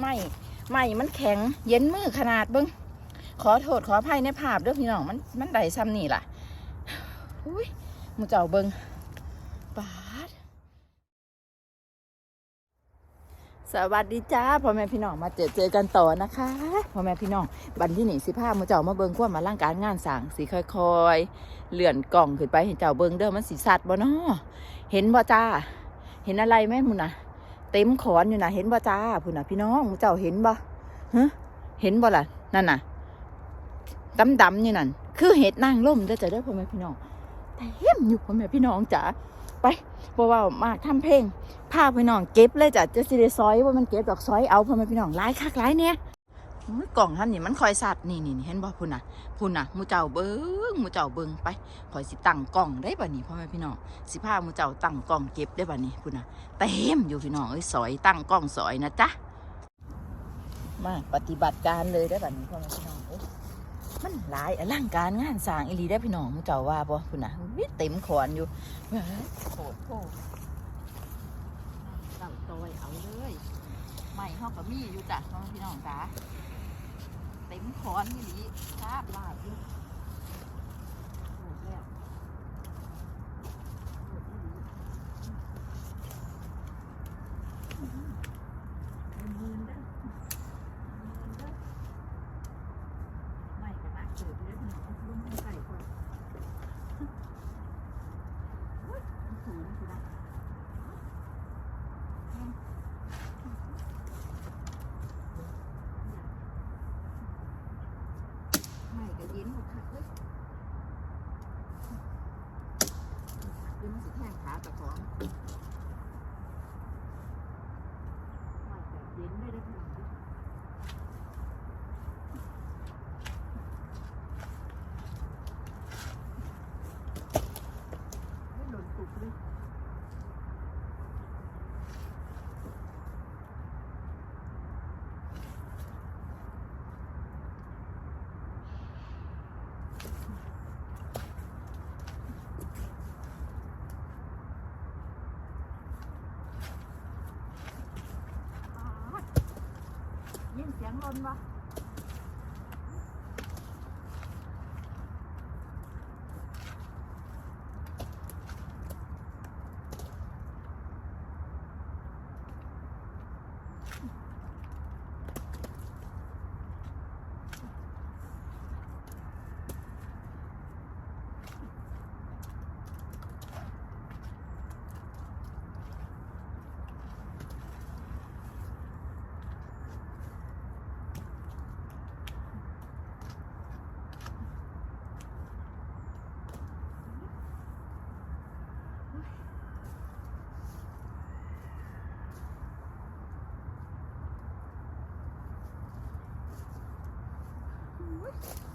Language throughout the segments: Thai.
ไม่ไม่มันแข็งเย็นมือขนาดเบิ้งขอโทษขออภัยในภาพเด้อพี่น้องมันมันได้ซ้ำนี่ล่ะอุ้ยมูเจ้าเบิ้งปาดสวัสดีจ้าพ่อแม่พี่น้องมาเจอเจอกันต่อนะคะพ่อแม่พี่น้องบันที่หนีสิพามูเจ้ามาเบิ้งความมาร่างการงานสั่งสีค่อยๆเลื่อนกล่องขึ้นไปเห็นเจ้าเบิ้งเด้อมันสีสัตว์บ่เนาะเห็นบ่จ้าเห็นอะไรไหมมุนน่ะ เต็มขอนอยู่นะเห็นบ่จ้าพุ่นน่ะพี่น้องเจ้าเห็นบ่ฮะเห็นบ่ล่ะนั่นน่ะดำดำๆอยู่นั่นคือเห็ดนางร่มเด้อจ้ะเด้อพ่อแม่พี่น้องแต่เห็มอยู่พ่อแม่พี่น้องจ๋าไปบ่เว่ามากทำเพลงพาพี่น้องเก็บเลยจ้ะจะสิได้ซอยว่ามันเก็บดอกซอยเอาพ่อแม่พี่น้องหลายคักหลายเนี้ย กล่องท่านนี่มันคอยสัตว์นี่นี่นี่เห็นบ่พุ่นน่ะพุ่นน่ะหมูเจ้าเบิ้งหมูเจ้าเบิ้งไปคอยสิตั้งกล่องได้บ่นี่พ่อแม่พี่น้องสิพาหมูเจ้าตั้งกล่องเก็บได้บ่นี่พุ่นน่ะเต็มอยู่พี่น้องเอ้ยสอยตั้งกล้องสอยนะจ๊ะมาปฏิบัติการเลยได้อแบบนี้พ่อแม่พี่น้องเอ้ยมันหลายอลังการงานสร้างอีหลีได้อพี่น้องมึงเจ้าว่าบ่คุณนะวิเต็มขอนอยู่เฮ้ยโคตรโคตรเจ้าตอยเอาเลยไม่เฮาก็มีอยู่จ้ะพ่อแม่พี่น้องจ้ะ เต็มขอนอีหลีคาบลาบอยู่โคตรแล้วโคตรอีหลีมืนเด้อมืนเด้อไม่กระนักเกิดเลยพี่น้องลงใส่ก่อนโอ้ยมันสูงสินะไม่กระเย็นหมดคักเลยเดี๋ยวมันสิแทงขาตะของ ไม่แบบเย็นไม่ได้ขนาดนี้ไม่หล่นตุกเลยป๊าด ยินเสียงลนปะ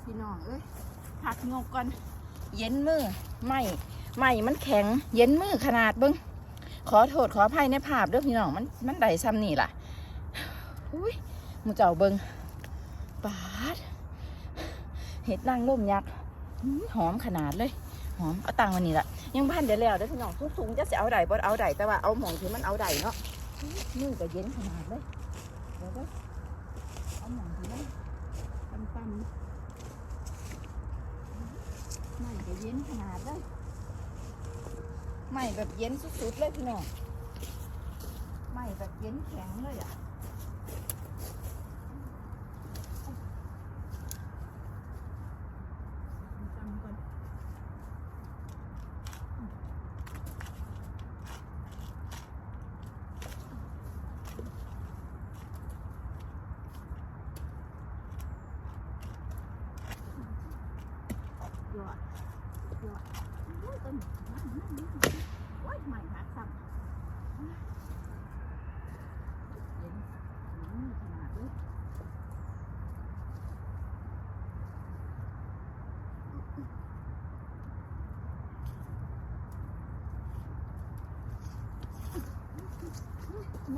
พี่น้องเอ้ยพักงกก่อน เย็นมือไม่ไม่มันแข็ง เย็นมือขนาดเบิ้งขอโทษขออภัยในภาพเด้อพี่น้องมันมันได้ซ้ำนี่ล่ะอุ้ยมูเจ้าเบิ้งปาดเห็ดนางร่มยักษ์หอมขนาดเลยหอมเอาตังค์มานี่ละยังพันเดี๋ยวแล้วเด้อพี่น้องสูงๆจะเสียเอาไดบ่เอาไดแต่ว่าเอาหมองที่มันเอาไดเนาะมือก็เย็นขนาดเลยเดี๋ยวเด้อเอาหมองที่มันต่ำๆไม่ ก็เย็นขนาดเลยไม่แบบเย็นสุดๆเลยพี่น้องไม่แบบเย็นแข็งเลยอะ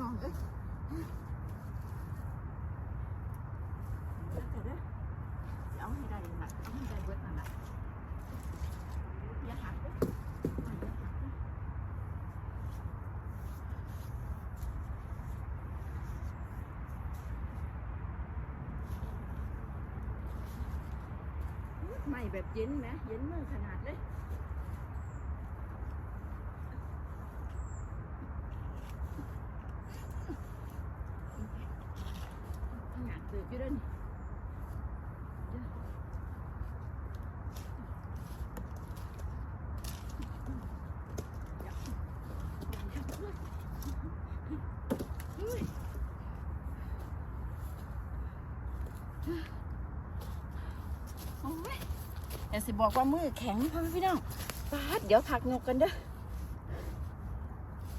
องเอ้ยเอาให้ได้หนัเอาให้ได้เวิร์ดหนักอย่าหักเด้อไม่แบบเย็นไหมเย็นมือขนาดเลย อย่สิบอกว่ามือแข็งพ่อพี่น้องปาดเดี๋ยวพักงกกันเด้อ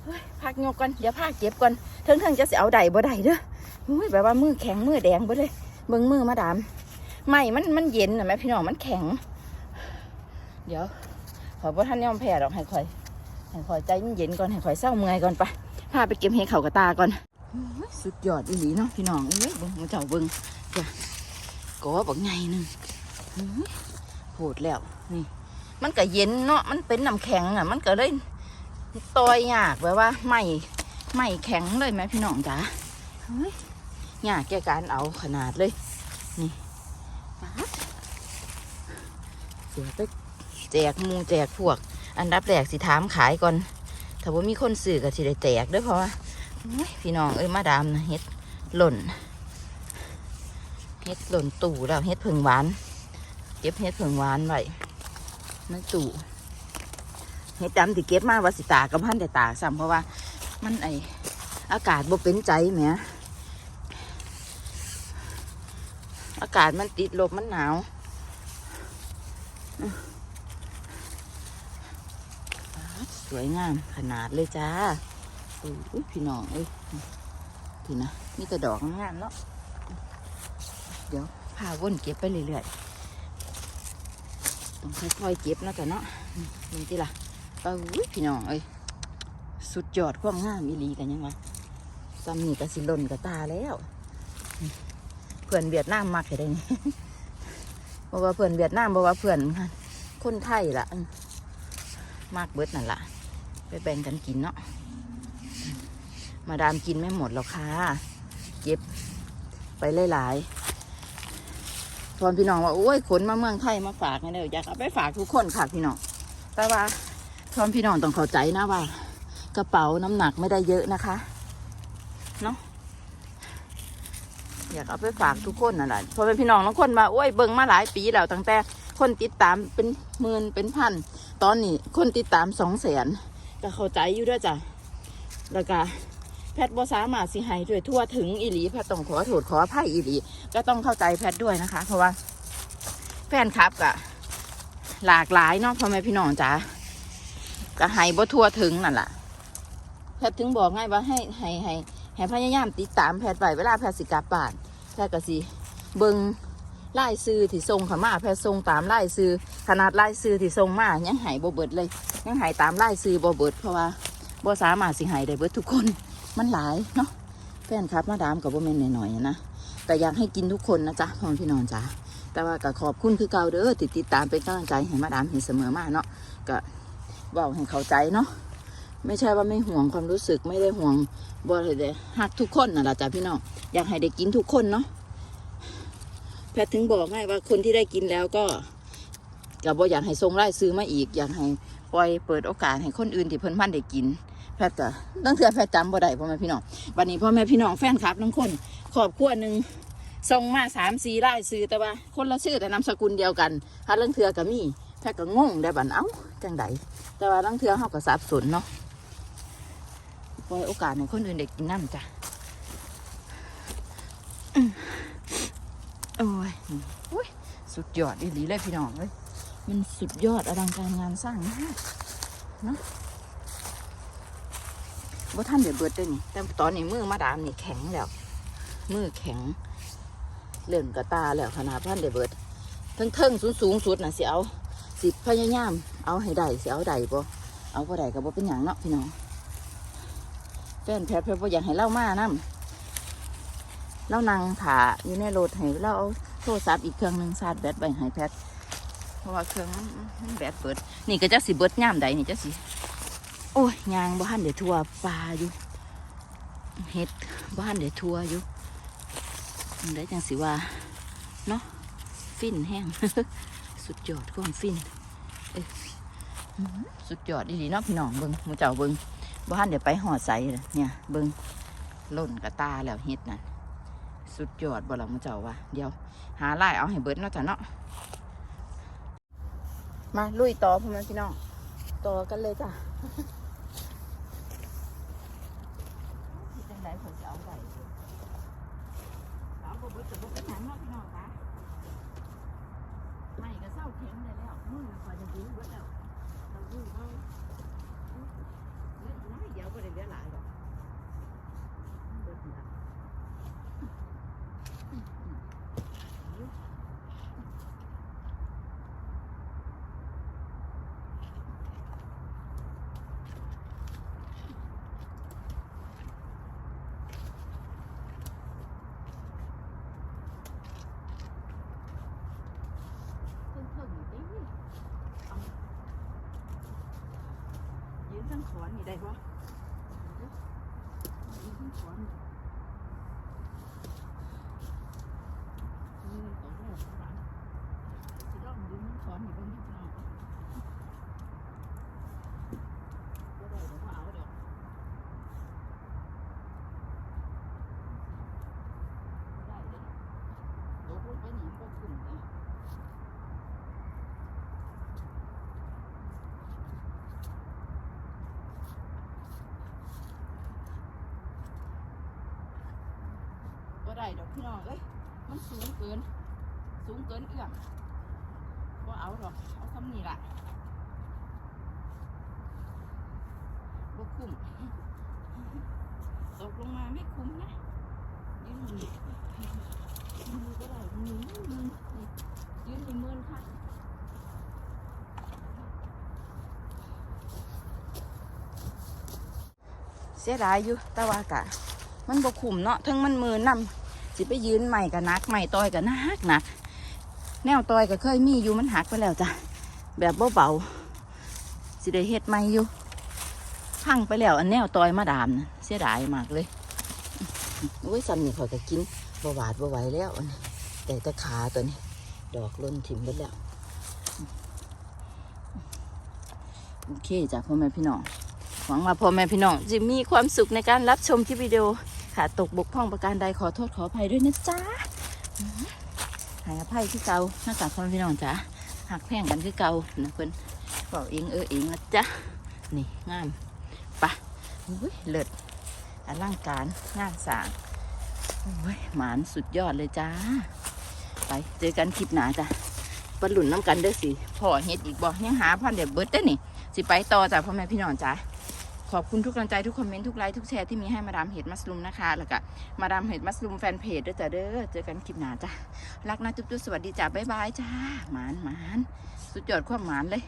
เฮ้ยพักงกกันเดี๋ยวพักเจ็บก่อนเทิงเทิงจะสิเอาใดบ่ไดเด้ออุ้ยแบบว่ามือแข็งมือแดงบ่เลยเบิ่งมือมาดามไม่มันมันเย็นนะแม่พี่น้องมันแข็ง เดี๋ยว ขอพ่ท่านยอมแพ้หรอกให้คอยให้คอยใจเย็นก่อนให้คอยเศร้าเมื่อยก่อนไปพาไปเก็บเห็ดเขากระตาก่อนสุดยอดอีหลีเนาะพี่น้องเอ้ยเบิ่งมาเจ้าเบิ่งจ้ะก็บักไงหนึง โอ้ยโหดแล้วนี่ มันก็เย็นเนาะมันเป็นน้ำแข็งอะ มันก็เลยตอยยากแบบว่าไม่ไม่แข็งเลยไหมพี่น้องจ๋าเฮ้ยยากแก่การเอาขนาดเลย นี่ป๊าเสียไปแจกมูแจกพวก อันดับแรกสิถามขายก่อน ถ้าว่ามีคนซื้อก็สิได้แจกด้วยเพราะว่าพี่น้องเอ้ยมาดามนะเฮ็ดหล่น เฮ็ดหล่นตู่แล้วเฮ็ดผึ่งหวาน เก็บเฮ็ดผึ่งหวานไว้ในตู้เฮ็ดดำที่เก็บมาว่าสิตากกับพันแต่ตาซ้ำเพราะว่า มันไออากาศบ่เป็นใจแหมอากาศมันติดลบมันหนาวสวยงามขนาดเลยจ้าอุ้ยพี่น้องเอ้ยพี่นะมีแต่ดอกงามเนาะเดี๋ยวพาวนเก็บไปเรื่อยๆ ต้องค่อยๆเก็บนะแต่เนาะนี่ที่ล่ะเอ้ยพี่น้องเอ้ยสุดยอดความงามอีหลีกันยังวะซามีกระสิหล่นกระตาแล้วเพื่อนเวียดนามมักได้นี่บอกว่าเพื่อนเวียดนามบอกว่าเพื่อนคนไทยล่ะมากเบิดนั่นล่ะ ไปแบ่งกันกินเนาะมาดามกินไม่หมดหรอกค่ะเก็บไปหลายๆ พอนพี่น้องว่าโอ้ยขนมาเมืองไทยมาฝากให้เด้ออยากเอาไปฝากทุกคนค่ะพี่น้องแต่ว่าพอนพี่น้องต้องเข้าใจนะว่า กระเป๋าน้ำหนักไม่ได้เยอะนะคะเนาะอยากเอาไปฝากทุกคนนั่นแหละพอเป็นพี่น้องบางคนมาโอ้ยเบิ่งมาหลายปีแล้วตั้งแต่คนติดตามเป็นหมื่นเป็นพันตอนนี้คนติดตามสองแสนก็เข้าใจอยู่ด้วยจ้ะแล้วก็ แพทย์บ่สามารถสิให้ด้วยทั่วถึงอีหลีแพทย์ต้องขอโทษขออภัยอีหลี ก็ต้องเข้าใจแพทย์ด้วยนะคะ เพราะว่าแฟนคลับกะหลากหลายเนาะพ่อแม่พี่น้องจ๋าก็ให้บ่ทั่วถึงนั่นแหละแพทย์ถึงบอกไงว่าให้ให้ให้ให้พยายามติดตามแพทย์ไปเวลาแพทย์สิกลับบ้านแพทย์ก็สิเบิงไล่ซื้อที่ส่งขามาแพทย์ส่งตามไล่ซื้อขนาดไล่ซื้อที่ส่งมายังหายบ่เบิดเลย ยังหายตามไล่ซื้อบ่เบิดเพราะว่าบ่สามารถสิหายได้เบิดทุกคน มันหลายเนาะแฟนคลับมาดามกับบ่แม่นหน่อยๆนะแต่อยากให้กินทุกคนนะจ๊ะพ่อพี่น้องจ๋าแต่ว่าก็ขอบคุณคือเก่าเด้อติดติดตามเป็นกำลังใจให้มาดามเห็นเสมอมาเนาะก็บอกให้เข้าใจเนาะไม่ใช่ว่าไม่ห่วงความรู้สึกไม่ได้ห่วงบ่เลยเด้ฮักทุกคนนะล่ะจ้ะพี่น้องอยากให้ได้กินทุกคนเนาะแพทย์ถึงบอกให้ว่าคนที่ได้กินแล้วก็ก็บ่อยากให้ทรงไล่ซื้อมาอีกอยากให้ปล่อยเปิดโอกาสให้คนอื่นที่เพิ่นพันได้กิน แพทย์ก็ตั้งเทื่อแพทย์จำบ่ได้พ่อแม่พี่น้องวันนี้พ่อแม่พี่น้องแฟนคลับทั้งคนครอบครัวหนึ่งส่งมาสามสี่ไร่ซื้อแต่ว่า คนละชื่อแต่นามสกุลเดียวกันถ้าเรื่องเทือก็มีแค่ก็งงได้บันเอ้าจังไดแต่ว่าเรื่องเทือเขาก็สับสนเนาะปล่อยโอกาสให้คนอื่นเด็กกินน้ำจ้ะโอ้ยอุ้ยสุดยอดอีหลีเลยพี่น้องเลยมันสุดยอดอลังการงานสร้างมากเนาะ ว่าท่านเดี๋ยวเบิดได้นี่แต่ตอนนี้มือมาดามนี่แข็งแล้ว มือแข็งเลื่อนกระตาแล้วขนาดพันเดเบิดทั้งเทิงสูงสูงสุดน่ะสิเอาสิพยายาม เอาให้ได้สิเอาได้บ่เอาบ่ได้ก็บ่เป็นหยังเนาะพี่น้องแฟนแพทย์เพื่อบ่อยากให้เล่ามานํเล่านั่งถาอยู่ในรถให้เราเอาโทรศัพท์อีกเครื่องหนึ่งชาร์จแบตไว้ให้แพทเพราะว่าเครื่องมันแบตเบิด นี่ก็จะสิเบิดย่ามใดนี่จะสิ อ้ยยางบ้านเดี๋ยวทัวปลาอยู่เฮ็ดบ้านเดี๋ยวทัวอยู่ได้จังสิว่าเนาะฟินแห้งสุดยอดความฟินสุดยอดดีๆเนาะพี่น้องเบิงมูเจ้าเบิงบ้านเดี๋ยวไปห่อใส่เนี่ยเบิงล่นกระตาแล้วเฮ็ดนั่นสุดยอดบ่ละมูเจ้าว่าเดี๋ยวหาไล่เอาให้เบิดเนาะจ้ะเนาะมาลุยต่อพ่อแม่พี่น้องต่อกันเลยจ้ะ ที่ จะเอาไปเอาบ่เบิดจะบ่เป็นหยังเนาะพี่น้องคะไม่ก็เศร้าเข็มได้แล้วมือคอยจะกินเบิดแล้วเราดูเขาเล่นน้อยเดียวบ่ได้เหลือหลายหรอกเบิดแล้วเพิ่งเพิ่งอยู่ดิเอายืน ทั้งขอนนี่ได้ปะยืนทั้งขอนนี่ยืนตกแล้วข้างหลังสิลองยืนทั้งขอนนี่เบิ่งที่พี่น้องบ่ได้เดี๋ยวบ่เอาดอกบ่ได้เด้ตกลงไปนี่บ่ขึ้นเด้ ก็ได้ดอกพี่น้องเอ้ยมันสูงเกิน สูงเกินเอื้อมก็เอาดอกเอาซ้ำนี่ละบ่คุ้มตกลงมาไม่คุ้มนะยืนมือมือก็ได้มือมือยืนมือมือค่ะเสียดายอยู่แต่ว่ากะ มันบ่คุ้มเนาะทั้งมันมือนำ สิไปยืนใหม่กับนักใหม่ต่อยกับนักหนักแนวต่อยก็เคยมีอยู่มันหักไปแล้วจ้ะแบบเบาๆสิได้เฮ็ดใหม่อยู่พังไปแล้วอันแนวต่อยมาดามนะเสียดายมากเลยโอ้ยซ้ำนี่ข่อยก็กินบ่หวาดบ่ไหวแล้วอันนี้แต่แต่ขาตัวนี้ ดอกล้นถิ่มไปแล้วโอเคจ้ะพ่อแม่พี่น้องหวังว่าพ่อแม่พี่น้องจะมีความสุขในการรับชมคลิปวิดีโอ ขาดตกบกพร่องประการใดขอโทษขออภัยด้วยนะจ๊ะอืมให้อภัยที่เกาหน้ากากพ่อพี่น้องจ้ะหักแพงกันคือเกานะเพิ่อนบอกเองเออเองนะจ๊ะนี่งามปะอุ้ยเลิศอลังการงานสางโอ้ยหมานสุดยอดเลยจ้า ไปเจอกันคลิปหนาจ้ะปะหลุนน้ำกันเด้อสิพ่อเฮ็ดอีกบ่ยังหาพันเดี๋ยวเบิร์ดได้นี่ สิไปต่อจากพ่อแม่พี่น้องจ้า ขอบคุณทุกกำลังใจทุกคอมเมนต์ทุกไลค์ทุกแชร์ที่มีให้มาดามเห็ดมัสลุมนะคะ แล้วก็มาดามเห็ดมัสลุมแฟนเพจด้วยจ้ะเด้อเจอกันคลิปหน้าจ้ะรักนะจุ๊บจุ๊บสวัสดีจ้าบ๊ายบายจ้าหมานหมานสุดยอดความหมานเลย